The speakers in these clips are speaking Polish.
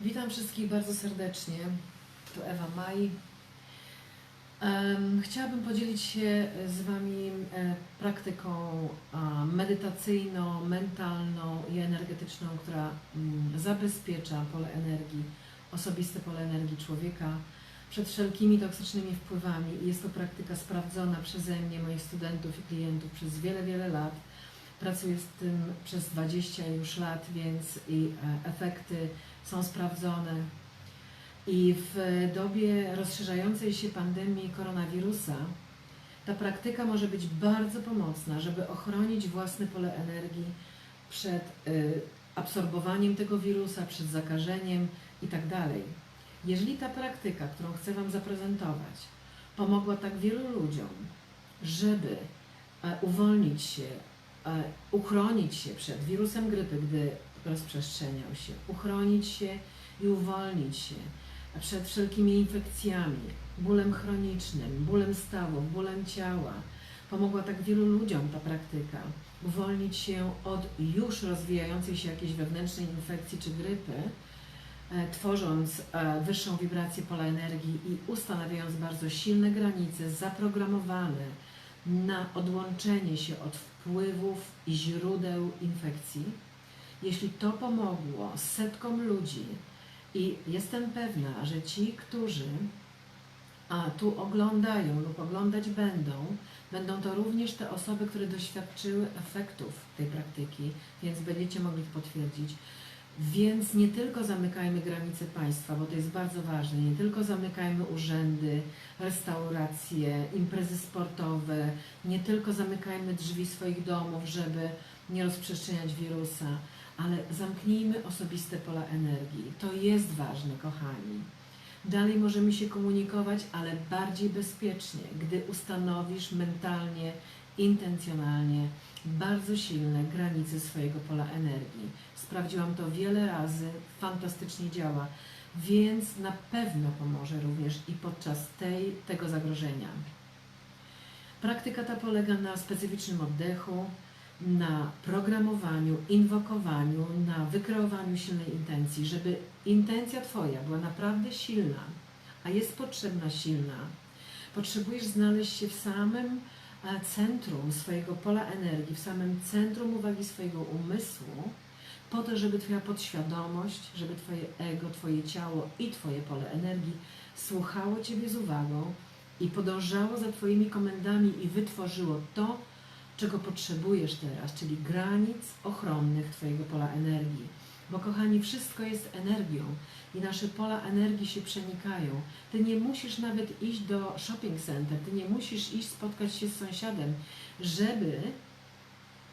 Witam wszystkich bardzo serdecznie. Tu Ewa Maj. Chciałabym podzielić się z Wami e, praktyką medytacyjną, mentalną i energetyczną, która mm, zabezpiecza pole energii, osobiste pole energii człowieka przed wszelkimi toksycznymi wpływami. Jest to praktyka sprawdzona przeze mnie, moich studentów i klientów przez wiele, wiele lat. Pracuję z tym przez 20 już lat, więc i e, efekty są sprawdzone. I w dobie rozszerzającej się pandemii koronawirusa ta praktyka może być bardzo pomocna, żeby ochronić własne pole energii przed y, absorbowaniem tego wirusa, przed zakażeniem itd. Jeżeli ta praktyka, którą chcę Wam zaprezentować, pomogła tak wielu ludziom, żeby e, uwolnić się, e, uchronić się przed wirusem grypy, gdy rozprzestrzeniał się, uchronić się i uwolnić się przed wszelkimi infekcjami, bólem chronicznym, bólem stawów, bólem ciała. Pomogła tak wielu ludziom ta praktyka. Uwolnić się od już rozwijającej się jakiejś wewnętrznej infekcji czy grypy, e, tworząc e, wyższą wibrację pola energii i ustanawiając bardzo silne granice zaprogramowane na odłączenie się od wpływów i źródeł infekcji. Jeśli to pomogło setkom ludzi, i jestem pewna, że ci, którzy a tu oglądają lub oglądać będą, będą to również te osoby, które doświadczyły efektów tej praktyki, więc będziecie mogli potwierdzić. Więc nie tylko zamykajmy granice państwa, bo to jest bardzo ważne, nie tylko zamykajmy urzędy, restauracje, imprezy sportowe, nie tylko zamykajmy drzwi swoich domów, żeby nie rozprzestrzeniać wirusa, ale zamknijmy osobiste pola energii. To jest ważne, kochani. Dalej możemy się komunikować, ale bardziej bezpiecznie, gdy ustanowisz mentalnie, intencjonalnie bardzo silne granice swojego pola energii. Sprawdziłam to wiele razy, fantastycznie działa, więc na pewno pomoże również i podczas tej, tego zagrożenia. Praktyka ta polega na specyficznym oddechu, na programowaniu, inwokowaniu, na wykreowaniu silnej intencji, żeby intencja Twoja była naprawdę silna, a jest potrzebna silna, potrzebujesz znaleźć się w samym e, centrum swojego pola energii, w samym centrum uwagi swojego umysłu, po to, żeby Twoja podświadomość, żeby Twoje ego, Twoje ciało i Twoje pole energii słuchało Ciebie z uwagą i podążało za Twoimi komendami i wytworzyło to, czego potrzebujesz teraz, czyli granic ochronnych Twojego pola energii. Bo kochani, wszystko jest energią i nasze pola energii się przenikają. Ty nie musisz nawet iść do shopping center, ty nie musisz iść spotkać się z sąsiadem, żeby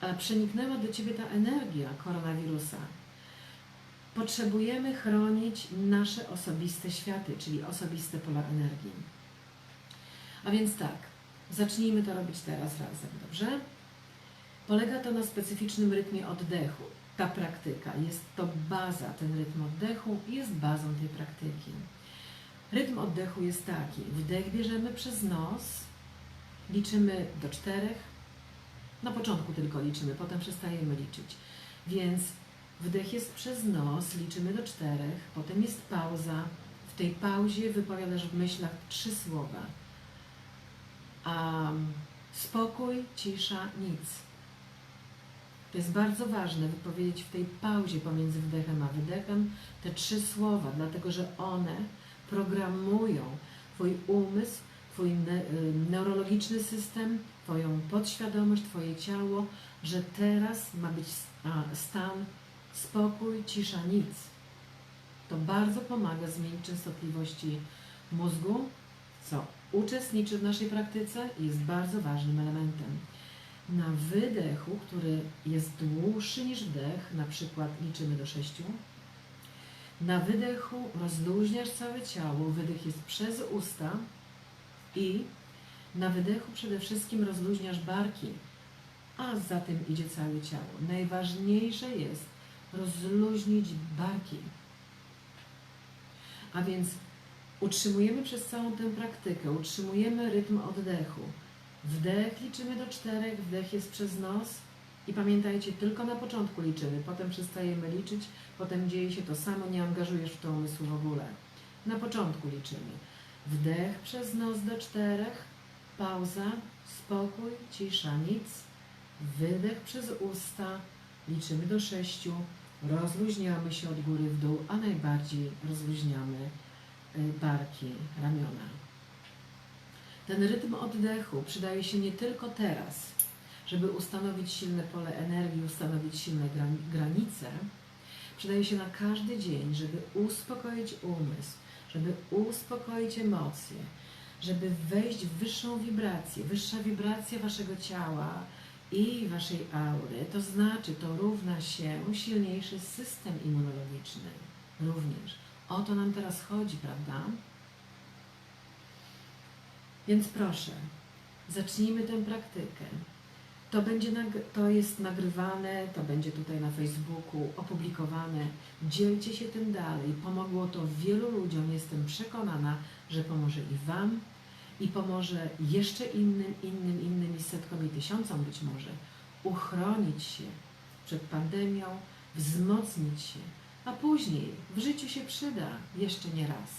e, przeniknęła do Ciebie ta energia koronawirusa. Potrzebujemy chronić nasze osobiste światy, czyli osobiste pola energii. A więc tak, zacznijmy to robić teraz razem, dobrze? Polega to na specyficznym rytmie oddechu. Ta praktyka jest to baza, ten rytm oddechu jest bazą tej praktyki. Rytm oddechu jest taki: wdech bierzemy przez nos, liczymy do czterech. Na początku tylko liczymy, potem przestajemy liczyć. Więc wdech jest przez nos, liczymy do czterech, potem jest pauza. W tej pauzie wypowiadasz w myślach trzy słowa. Um, spokój, cisza, nic. To jest bardzo ważne wypowiedzieć w tej pauzie pomiędzy wdechem a wydechem te trzy słowa, dlatego że one programują Twój umysł, Twój ne neurologiczny system, Twoją podświadomość, Twoje ciało, że teraz ma być stan spokój, cisza, nic. To bardzo pomaga zmienić częstotliwości mózgu, co uczestniczy w naszej praktyce i jest bardzo ważnym elementem na wydechu, który jest dłuższy niż wdech, na przykład liczymy do sześciu. Na wydechu rozluźniasz całe ciało, wydech jest przez usta i na wydechu przede wszystkim rozluźniasz barki, a za tym idzie całe ciało. Najważniejsze jest rozluźnić barki. A więc utrzymujemy przez całą tę praktykę, utrzymujemy rytm oddechu Wdech liczymy do czterech, wdech jest przez nos, I pamiętajcie, tylko na początku liczymy, potem przestajemy liczyć, potem dzieje się to samo, nie angażujesz w to umysłu w ogóle. Na początku liczymy. Wdech przez nos do czterech, pauza, spokój, cisza, nic. Wydech przez usta, liczymy do sześciu, rozluźniamy się od góry w dół, a najbardziej rozluźniamy y, barki, ramiona. Ten rytm oddechu przydaje się nie tylko teraz, żeby ustanowić silne pole energii, ustanowić silne gran- granice, przydaje się na każdy dzień, żeby uspokoić umysł, żeby uspokoić emocje, żeby wejść w wyższą wibrację. Wyższa wibracja waszego ciała i waszej aury, to znaczy to równa się silniejszy system immunologiczny również. O to nam teraz chodzi, prawda? Więc proszę, zacznijmy tę praktykę. To, będzie to jest nagrywane, to będzie tutaj na Facebooku opublikowane. Dzielcie się tym dalej. Pomogło to wielu ludziom. Jestem przekonana, że pomoże i Wam, i pomoże jeszcze innym, innym, innym i setkom i tysiącom być może uchronić się przed pandemią, wzmocnić się, a później w życiu się przyda jeszcze nie raz.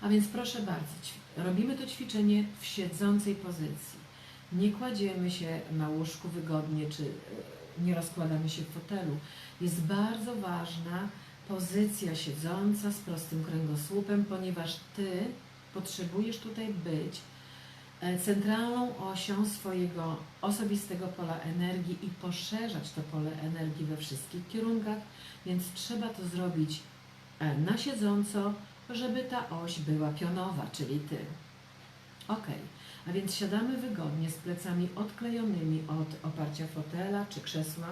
A więc proszę bardzo, robimy to ćwiczenie w siedzącej pozycji. Nie kładziemy się na łóżku wygodnie, czy e, nie rozkładamy się w fotelu. Jest bardzo ważna pozycja siedząca z prostym kręgosłupem, ponieważ Ty potrzebujesz tutaj być e, centralną osią swojego osobistego pola energii i poszerzać to pole energii we wszystkich kierunkach, więc trzeba to zrobić e, na siedząco, żeby ta oś była pionowa, czyli Ty. Ok, a więc siadamy wygodnie z plecami odklejonymi od oparcia fotela czy krzesła,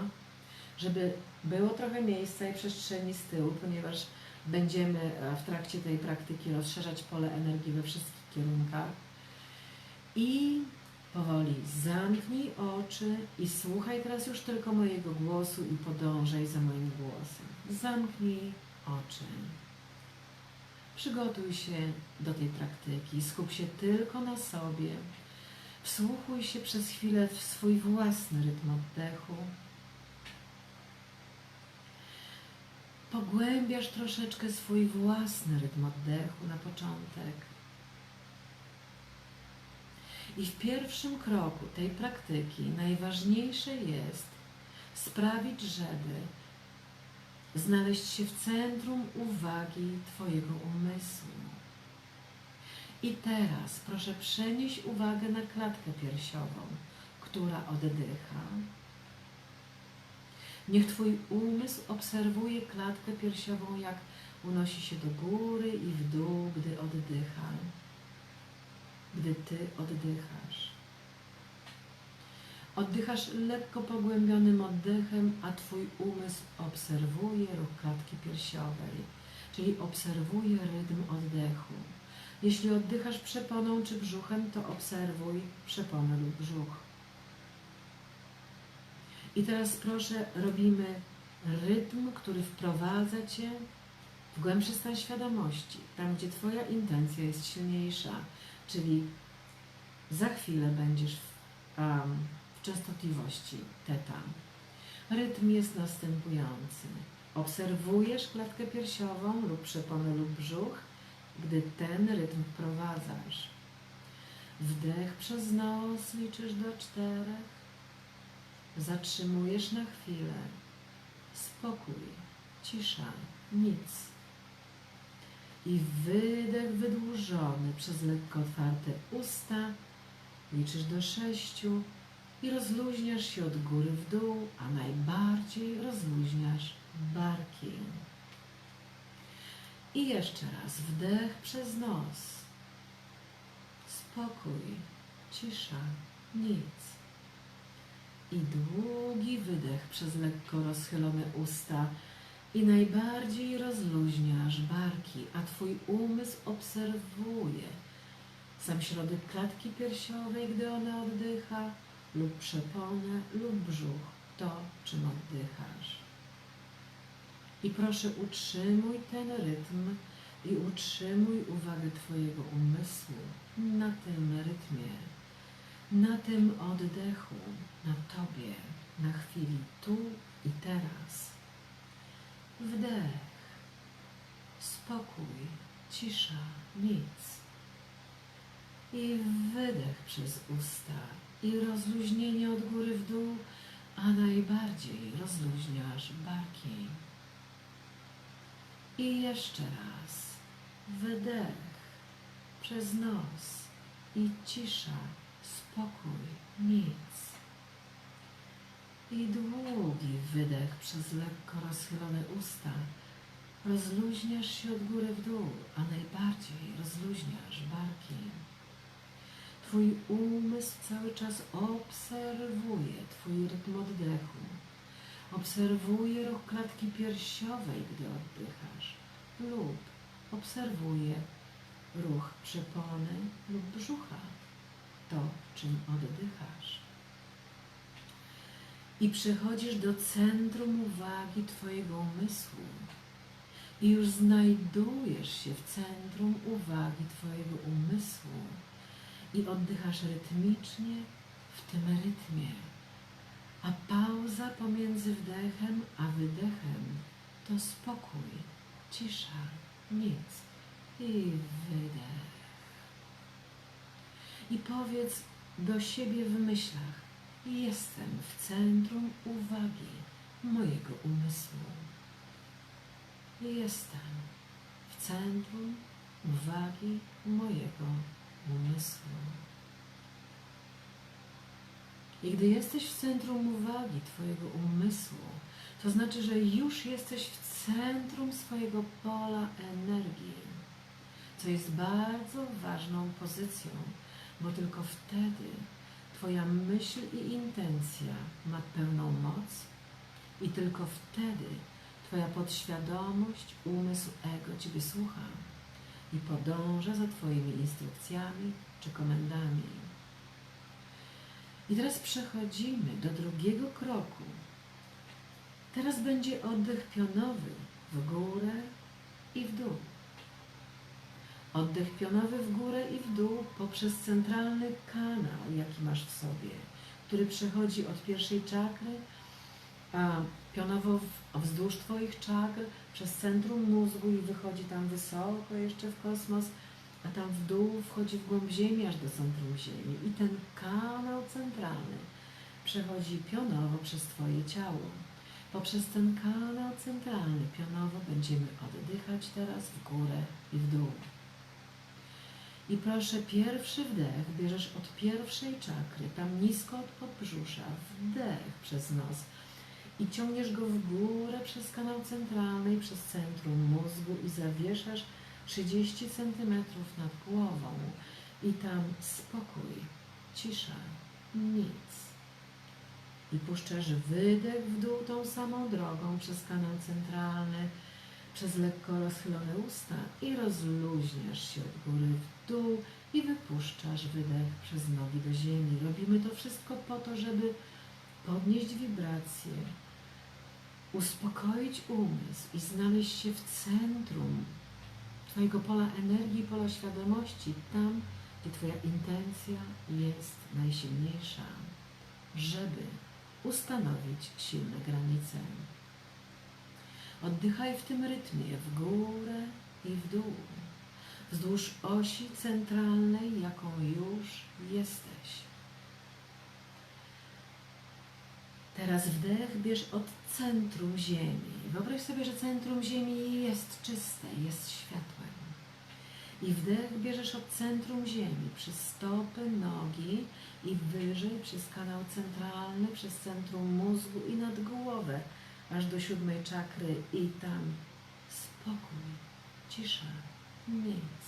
żeby było trochę miejsca i przestrzeni z tyłu, ponieważ będziemy e, w trakcie tej praktyki rozszerzać pole energii we wszystkich kierunkach. I powoli zamknij oczy i słuchaj teraz już tylko mojego głosu i podążaj za moim głosem. Zamknij oczy. Przygotuj się do tej praktyki, skup się tylko na sobie. Wsłuchuj się przez chwilę w swój własny rytm oddechu. Pogłębiasz troszeczkę swój własny rytm oddechu na początek. I w pierwszym kroku tej praktyki najważniejsze jest sprawić, żeby znaleźć się w centrum uwagi Twojego umysłu. I teraz proszę przenieść uwagę na klatkę piersiową, która oddycha. Niech Twój umysł obserwuje klatkę piersiową, jak unosi się do góry i w dół, gdy oddycha. Gdy Ty oddychasz. Oddychasz lekko pogłębionym oddechem, a Twój umysł obserwuje ruch klatki piersiowej, czyli obserwuje rytm oddechu. Jeśli oddychasz przeponą czy brzuchem, to obserwuj przeponę lub brzuch. I teraz proszę, robimy rytm, który wprowadza Cię w głębszy stan świadomości, tam gdzie Twoja intencja jest silniejsza, czyli za chwilę będziesz um, częstotliwości teta. Rytm jest następujący. Obserwujesz klatkę piersiową lub przeponę lub brzuch, gdy ten rytm wprowadzasz. Wdech przez nos liczysz do czterech. Zatrzymujesz na chwilę. Spokój, cisza, nic. I wydech wydłużony przez lekko otwarte usta. Liczysz do sześciu i rozluźniasz się od góry w dół, a najbardziej rozluźniasz barki. I jeszcze raz wdech przez nos. Spokój, cisza, nic. I długi wydech przez lekko rozchylone usta. I najbardziej rozluźniasz barki, a Twój umysł obserwuje sam środek klatki piersiowej, gdy ona oddycha, lub przeponę, lub brzuch, to czym oddychasz. I proszę, utrzymuj ten rytm i utrzymuj uwagę Twojego umysłu na tym rytmie. na tym oddechu, na Tobie, na chwili tu i teraz. Wdech, spokój, cisza, nic. I wydech przez usta i rozluźnienie od góry w dół, a najbardziej rozluźniasz barki. I jeszcze raz wydech przez nos i cisza, spokój, nic. I długi wydech przez lekko rozchylone usta. Rozluźniasz się od góry w dół, a najbardziej rozluźniasz barki. Twój umysł cały czas obserwuje Twój rytm oddechu. Obserwuje ruch klatki piersiowej, gdy oddychasz, lub obserwuje ruch przepony lub brzucha, to czym oddychasz. I przechodzisz do centrum uwagi Twojego umysłu. I już znajdujesz się w centrum uwagi Twojego umysłu i oddychasz rytmicznie w tym rytmie. A pauza pomiędzy wdechem a wydechem to spokój, cisza, nic i wydech. I powiedz do siebie w myślach: Jestem w centrum uwagi mojego umysłu. Jestem w centrum uwagi mojego umysłu. I gdy jesteś w centrum uwagi Twojego umysłu, to znaczy, że już jesteś w centrum swojego pola energii, co jest bardzo ważną pozycją, bo tylko wtedy Twoja myśl i intencja ma pełną moc i tylko wtedy Twoja podświadomość, umysł, ego Ciebie słucha i podąża za Twoimi instrukcjami czy komendami. I teraz przechodzimy do drugiego kroku. Teraz będzie oddech pionowy w górę i w dół. Oddech pionowy w górę i w dół poprzez centralny kanał, jaki masz w sobie, który przechodzi od pierwszej czakry, a pionowo wzdłuż Twoich czakr, przez centrum mózgu i wychodzi tam wysoko jeszcze w kosmos, a tam w dół wchodzi w głąb Ziemi, aż do centrum Ziemi. I ten kanał centralny przechodzi pionowo przez Twoje ciało. Poprzez ten kanał centralny pionowo będziemy oddychać teraz w górę i w dół. I proszę, pierwszy wdech bierzesz od pierwszej czakry, tam nisko od podbrzusza, wdech przez nos i ciągniesz go w górę przez kanał centralny i przez centrum mózgu i zawieszasz 30 cm nad głową i tam spokój, cisza, nic. I puszczasz wydech w dół tą samą drogą przez kanał centralny, przez lekko rozchylone usta i rozluźniasz się od góry w dół i wypuszczasz wydech przez nogi do ziemi. Robimy to wszystko po to, żeby podnieść wibrację, uspokoić umysł i znaleźć się w centrum Twojego pola energii, pola świadomości, tam, gdzie Twoja intencja jest najsilniejsza, żeby ustanowić silne granice. Oddychaj w tym rytmie w górę i w dół, wzdłuż osi centralnej, jaką już jesteś. Teraz wdech bierz od centrum Ziemi. Wyobraź sobie, że centrum Ziemi jest czyste, jest światłem. I wdech bierzesz od centrum Ziemi, przez stopy, nogi i wyżej przez kanał centralny, przez centrum mózgu i nad głowę, aż do siódmej czakry i tam spokój, cisza, nic.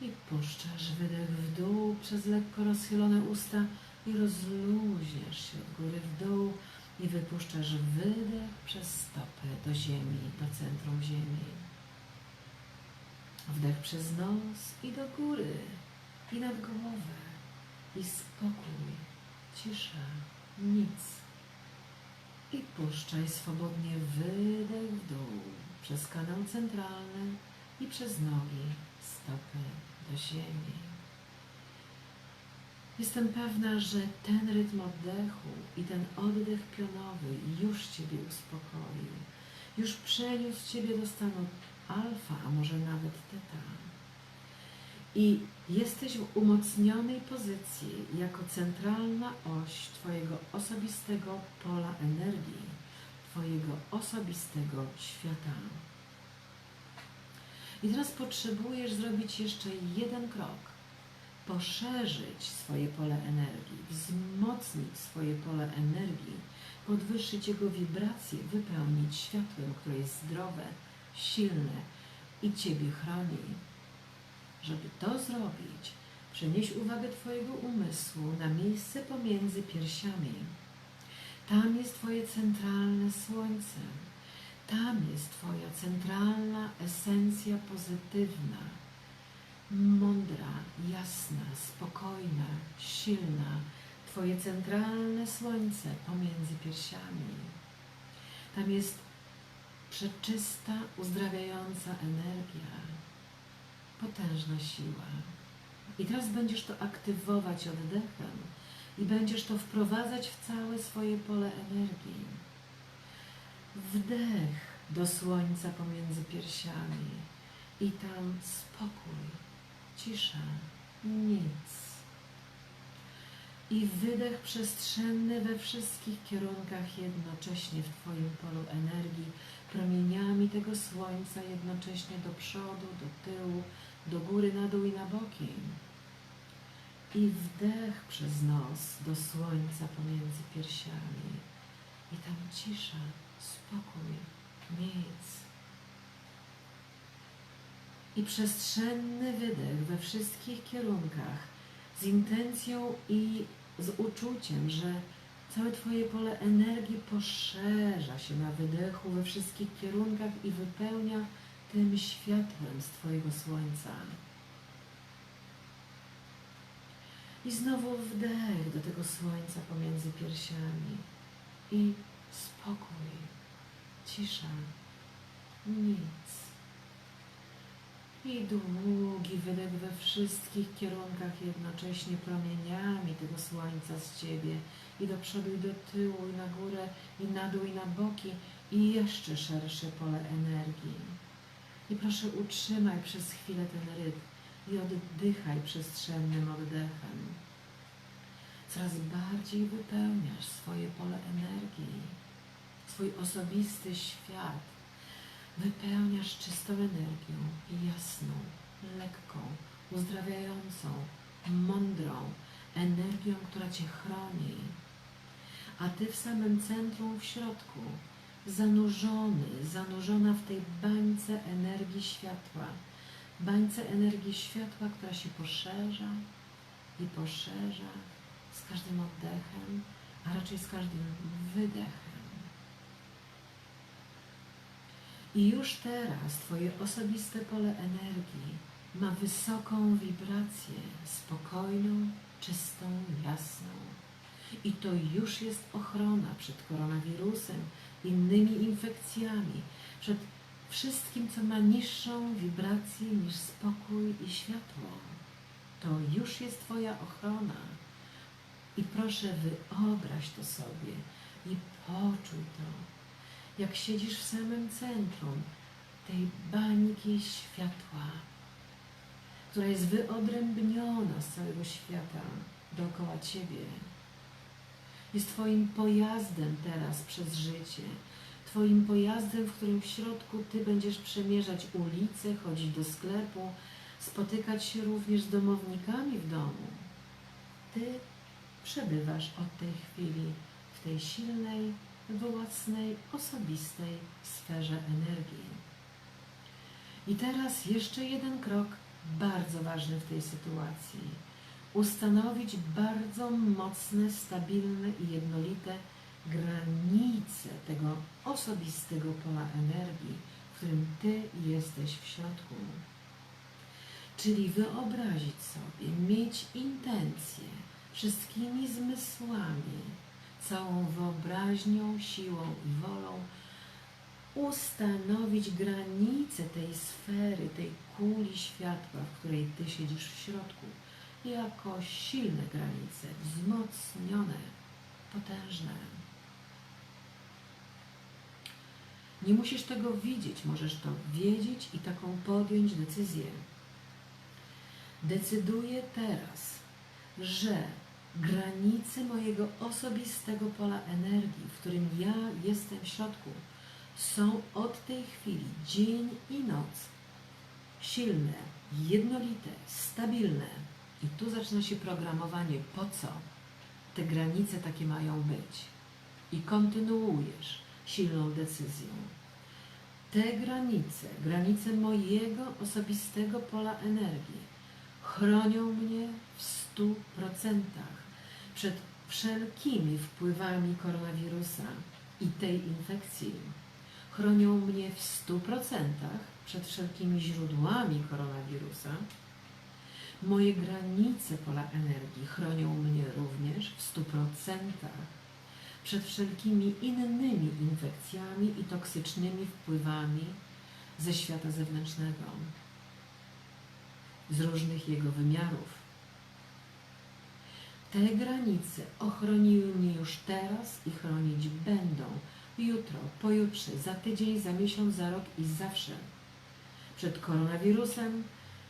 I puszczasz wydech w dół przez lekko rozchylone usta i rozluźniasz się od góry w dół i wypuszczasz wydech przez stopy do ziemi, do centrum ziemi. Wdech przez nos i do góry, i nad głowę, i spokój, cisza, nic. I puszczaj swobodnie wydech w dół przez kanał centralny i przez nogi, stopy do ziemi. Jestem pewna, że ten rytm oddechu i ten oddech pionowy już Ciebie uspokoił. Już przeniósł Ciebie do stanu alfa, a może nawet teta. I jesteś w umocnionej pozycji jako centralna oś Twojego osobistego pola energii, Twojego osobistego świata. I teraz potrzebujesz zrobić jeszcze jeden krok. Poszerzyć swoje pole energii, wzmocnić swoje pole energii, podwyższyć jego wibracje, wypełnić światłem, które jest zdrowe, silne i Ciebie chroni. Żeby to zrobić, przenieś uwagę Twojego umysłu na miejsce pomiędzy piersiami. Tam jest Twoje centralne słońce. Tam jest Twoja centralna esencja pozytywna, mądra, jasna, spokojna, silna. Twoje centralne słońce pomiędzy piersiami. Tam jest przeczysta, uzdrawiająca energia, potężna siła. I teraz będziesz to aktywować oddechem i będziesz to wprowadzać w całe swoje pole energii. Wdech do słońca pomiędzy piersiami i tam spokój, cisza, nic. I wydech przestrzenny we wszystkich kierunkach jednocześnie w Twoim polu energii, promieniami tego słońca jednocześnie do przodu, do tyłu, do góry, na dół i na boki. I wdech przez nos do słońca pomiędzy piersiami. I tam cisza, spokój, nic. I przestrzenny wydech we wszystkich kierunkach z intencją i z uczuciem, że całe Twoje pole energii poszerza się na wydechu we wszystkich kierunkach i wypełnia tym światłem z Twojego słońca. I znowu wdech do tego słońca pomiędzy piersiami. I spokój, cisza, nic. I długi wydech we wszystkich kierunkach jednocześnie promieniami tego słońca z Ciebie. I do przodu, i do tyłu, i na górę, i na dół, i na boki. I jeszcze szersze pole energii. I proszę utrzymaj przez chwilę ten rytm i oddychaj przestrzennym oddechem. Coraz bardziej wypełniasz swoje pole energii, swój osobisty świat. Wypełniasz czystą energią jasną, lekką, uzdrawiającą, mądrą energią, która Cię chroni. A Ty w samym centrum, w środku, zanurzony, zanurzona w tej bańce energii światła, bańce energii światła, która się poszerza i poszerza z każdym oddechem, a raczej z każdym wydechem. I już teraz Twoje osobiste pole energii ma wysoką wibrację, spokojną, czystą, jasną. I to już jest ochrona przed koronawirusem, innymi infekcjami, przed wszystkim, co ma niższą wibrację niż spokój i światło. To już jest Twoja ochrona. I proszę, wyobraź to sobie i poczuj to, jak siedzisz w samym centrum tej bańki światła, która jest wyodrębniona z całego świata dookoła Ciebie. Jest Twoim pojazdem teraz przez życie, Twoim pojazdem, w którym w środku Ty będziesz przemierzać ulice, chodzić do sklepu, spotykać się również z domownikami w domu. Ty przebywasz od tej chwili w tej silnej, własnej, osobistej sferze energii. I teraz jeszcze jeden krok bardzo ważny w tej sytuacji. Ustanowić bardzo mocne, stabilne i jednolite granice tego osobistego pola energii, w którym Ty jesteś w środku. Czyli wyobrazić sobie, mieć intencję wszystkimi zmysłami, całą wyobraźnią, siłą i wolą ustanowić granice tej sfery, tej kuli światła, w której Ty siedzisz w środku. jako silne granice, wzmocnione, potężne. Nie musisz tego widzieć, możesz to wiedzieć i taką podjąć decyzję. Decyduję teraz, że granice mojego osobistego pola energii, w którym ja jestem w środku, są od tej chwili dzień i noc silne, jednolite, stabilne. I tu zaczyna się programowanie, po co te granice takie mają być. I kontynuujesz silną decyzją. Te granice, granice mojego osobistego pola energii, chronią mnie w stu procentach przed wszelkimi wpływami koronawirusa i tej infekcji. Chronią mnie w stu procentach przed wszelkimi źródłami koronawirusa. Moje granice pola energii chronią mnie również w stu procentach przed wszelkimi innymi infekcjami i toksycznymi wpływami ze świata zewnętrznego, z różnych jego wymiarów. Te granice ochroniły mnie już teraz i chronić będą jutro, pojutrze, za tydzień, za miesiąc, za rok i zawsze przed koronawirusem,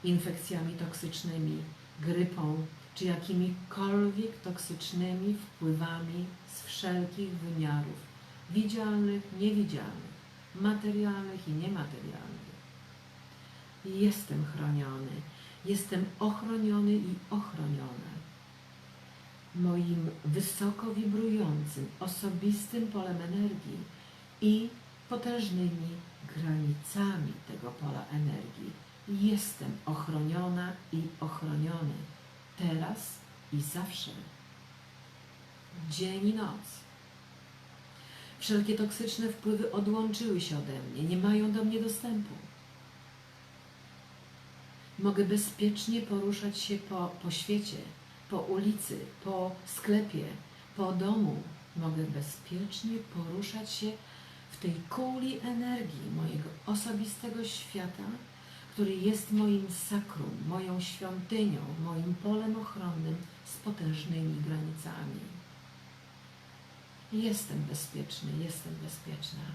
infekcjami toksycznymi, grypą czy jakimikolwiek toksycznymi wpływami z wszelkich wymiarów widzialnych, niewidzialnych, materialnych i niematerialnych. Jestem chroniony, jestem ochroniony i ochroniona. Moim wysoko wibrującym, osobistym polem energii i potężnymi granicami tego pola energii. Jestem ochroniona i ochroniony teraz i zawsze. Dzień i noc. Wszelkie toksyczne wpływy odłączyły się ode mnie, nie mają do mnie dostępu. Mogę bezpiecznie poruszać się po, po świecie, po ulicy, po sklepie, po domu. Mogę bezpiecznie poruszać się w tej kuli energii mojego osobistego świata, który jest moim sakrum, moją świątynią, moim polem ochronnym z potężnymi granicami. Jestem bezpieczny, jestem bezpieczna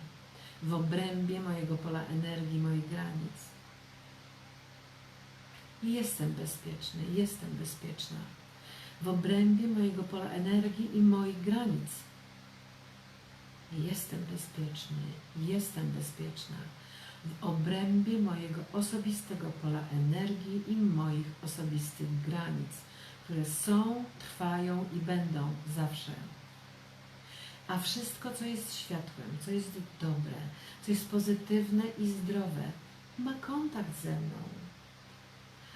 w obrębie mojego pola energii, moich granic. Jestem bezpieczny, jestem bezpieczna w obrębie mojego pola energii i moich granic. Jestem bezpieczny, jestem bezpieczna w obrębie mojego osobistego pola energii i moich osobistych granic, które są, trwają i będą zawsze. A wszystko, co jest światłem, co jest dobre, co jest pozytywne i zdrowe, ma kontakt ze mną.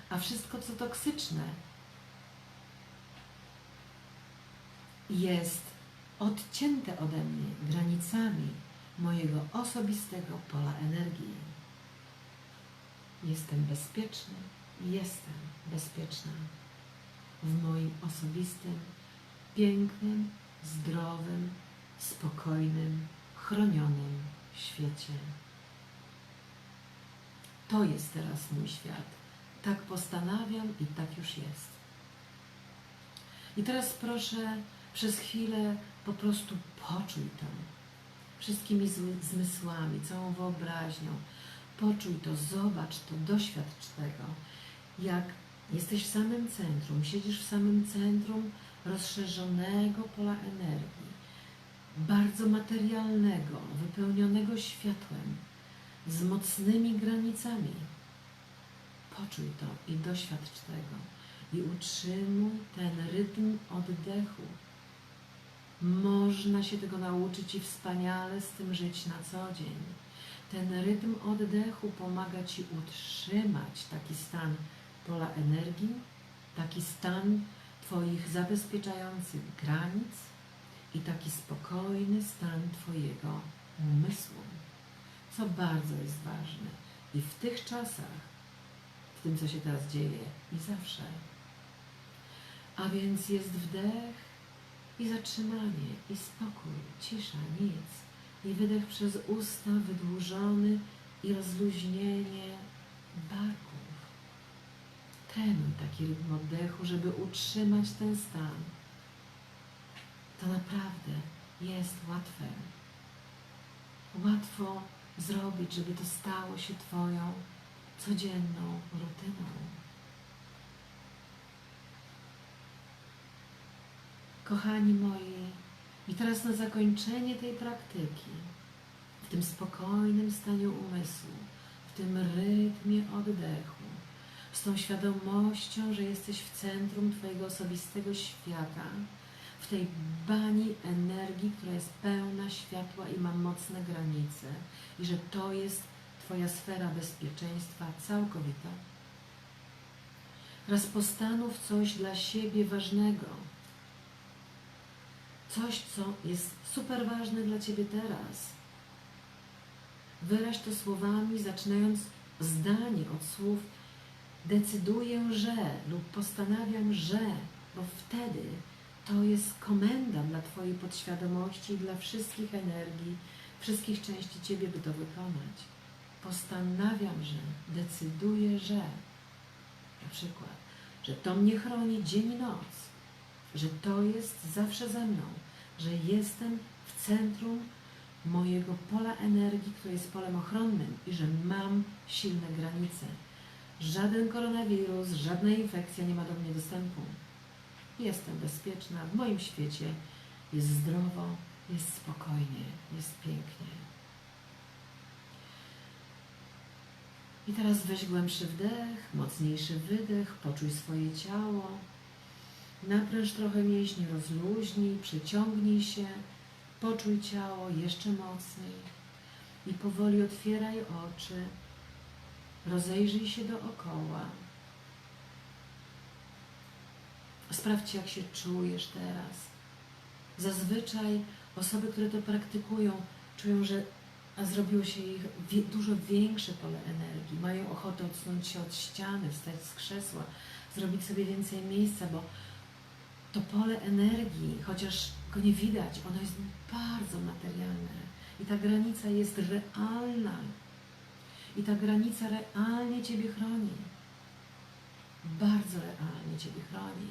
A wszystko, co toksyczne, jest odcięte ode mnie granicami mojego osobistego pola energii. Jestem bezpieczny, jestem bezpieczna w moim osobistym, pięknym, zdrowym, spokojnym, chronionym świecie. To jest teraz mój świat. Tak postanawiam i tak już jest. I teraz proszę przez chwilę po prostu poczuj to wszystkimi zmysłami, całą wyobraźnią. Poczuj to, zobacz to, doświadcz tego. Jak jesteś w samym centrum, siedzisz w samym centrum rozszerzonego pola energii, bardzo materialnego, wypełnionego światłem, z mocnymi granicami. Poczuj to i doświadcz tego. I utrzymuj ten rytm oddechu można się tego nauczyć i wspaniale z tym żyć na co dzień. Ten rytm oddechu pomaga Ci utrzymać taki stan pola energii, taki stan Twoich zabezpieczających granic i taki spokojny stan Twojego umysłu, co bardzo jest ważne i w tych czasach, w tym co się teraz dzieje i zawsze. A więc jest wdech i zatrzymanie, i spokój, cisza, nic. I wydech przez usta wydłużony i rozluźnienie barków. Trenuj taki rytm oddechu, żeby utrzymać ten stan. To naprawdę jest łatwe. Łatwo zrobić, żeby to stało się Twoją codzienną rutyną. Kochani moi, i teraz na zakończenie tej praktyki, w tym spokojnym stanie umysłu, w tym rytmie oddechu, z tą świadomością, że jesteś w centrum Twojego osobistego świata, w tej bani energii, która jest pełna światła i ma mocne granice, i że to jest Twoja sfera bezpieczeństwa całkowita. Teraz postanów coś dla siebie ważnego. Coś, co jest super ważne dla Ciebie teraz. Wyraź to słowami, zaczynając zdanie od słów decyduję, że lub postanawiam, że, bo wtedy to jest komenda dla Twojej podświadomości dla wszystkich energii, wszystkich części Ciebie, by to wykonać. Postanawiam, że, decyduję, że, na przykład, że to mnie chroni dzień i noc, że to jest zawsze ze mną, że jestem w centrum mojego pola energii, które jest polem ochronnym i że mam silne granice. Żaden koronawirus, żadna infekcja nie ma do mnie dostępu. Jestem bezpieczna, w moim świecie jest zdrowo, jest spokojnie, jest pięknie. I teraz weź głębszy wdech, mocniejszy wydech, poczuj swoje ciało. Napręż trochę mięśni, rozluźnij, przyciągnij się, poczuj ciało jeszcze mocniej i powoli otwieraj oczy. Rozejrzyj się dookoła. Sprawdź, jak się czujesz teraz. Zazwyczaj osoby, które to praktykują, czują, że zrobiło się ich dużo większe pole energii. Mają ochotę odsunąć się od ściany, wstać z krzesła, zrobić sobie więcej miejsca, bo to pole energii, chociaż go nie widać, ono jest bardzo materialne. I ta granica jest realna. I ta granica realnie Ciebie chroni. Bardzo realnie Ciebie chroni.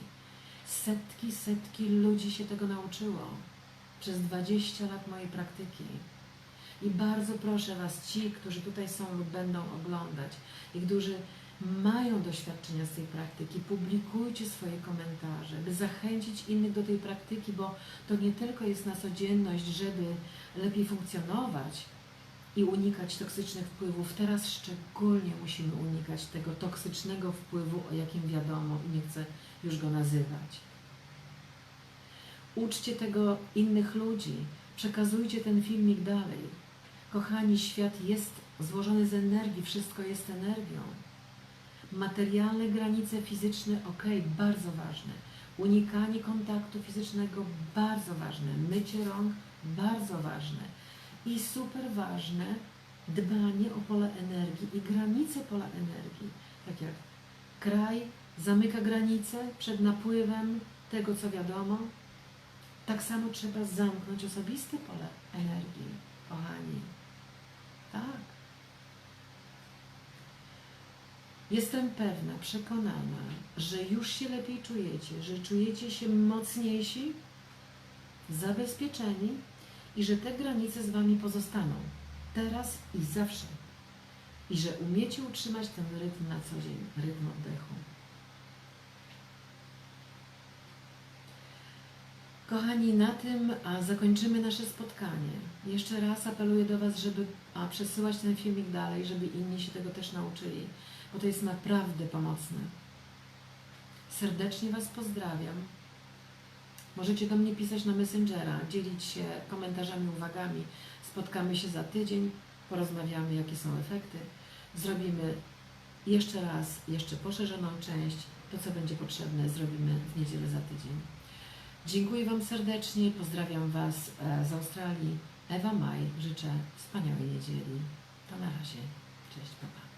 Setki, setki ludzi się tego nauczyło przez 20 lat mojej praktyki. I bardzo proszę Was, ci, którzy tutaj są lub będą oglądać i którzy mają doświadczenia z tej praktyki, publikujcie swoje komentarze, by zachęcić innych do tej praktyki, bo to nie tylko jest na codzienność, żeby lepiej funkcjonować i unikać toksycznych wpływów. Teraz szczególnie musimy unikać tego toksycznego wpływu, o jakim wiadomo i nie chcę już go nazywać. Uczcie tego innych ludzi, przekazujcie ten filmik dalej. Kochani, świat jest złożony z energii, wszystko jest energią. Materialne granice fizyczne, ok, bardzo ważne. Unikanie kontaktu fizycznego, bardzo ważne. Mycie rąk, bardzo ważne. I super ważne, dbanie o pole energii i granice pola energii. Tak jak kraj zamyka granice przed napływem tego, co wiadomo, tak samo trzeba zamknąć osobiste pole energii, kochani. Tak. Jestem pewna, przekonana, że już się lepiej czujecie, że czujecie się mocniejsi, zabezpieczeni i że te granice z Wami pozostaną teraz i zawsze. I że umiecie utrzymać ten rytm na co dzień, rytm oddechu. Kochani, na tym zakończymy nasze spotkanie. Jeszcze raz apeluję do Was, żeby przesyłać ten filmik dalej, żeby inni się tego też nauczyli, bo to jest naprawdę pomocne. Serdecznie Was pozdrawiam. Możecie do mnie pisać na Messengera, dzielić się komentarzami, uwagami. Spotkamy się za tydzień, porozmawiamy, jakie są efekty. Zrobimy jeszcze raz, jeszcze poszerzoną część. To, co będzie potrzebne, zrobimy w niedzielę za tydzień. Dziękuję Wam serdecznie, pozdrawiam Was e, z Australii. Ewa Maj, życzę wspaniałej niedzieli. To na razie. Cześć, papa.